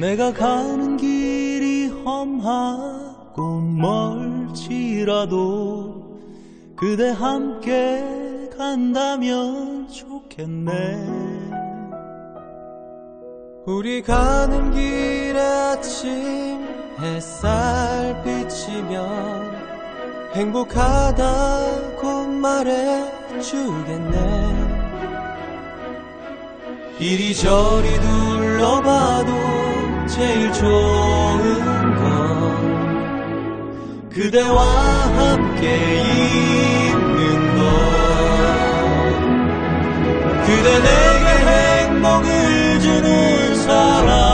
내가 가는 길이 험하고 멀지라도 그대 함께 간다면 좋겠네. 우리 가는 길에 아침 햇살 비치면 행복하다고 말해주겠네. 이리저리 둘러봐도 제일 좋은 건 그대와 함께 있는 것. 그대 내게 행복을 주는 사람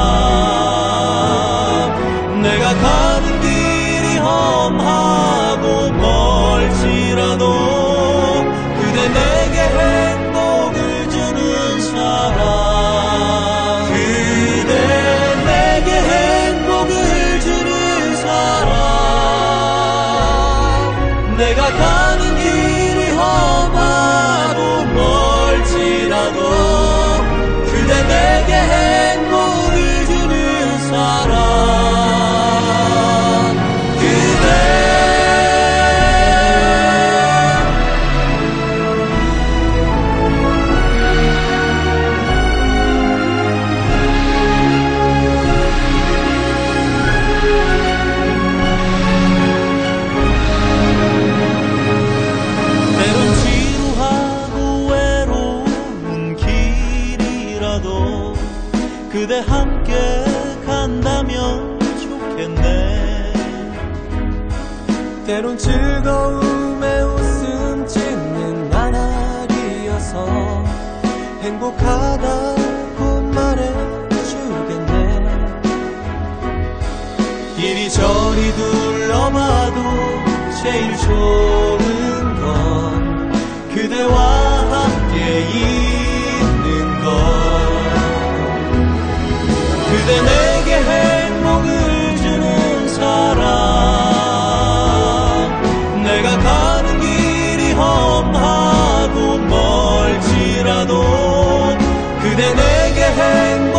내가 가 길이라도 그대 함께 간다면 좋겠네. 때론 즐거움에 웃음 짓는 나날이어서 행복하다고 말해주겠네. 이리저리 둘러봐도 제일 좋은 건 그대와 함께 있 그대 내게 행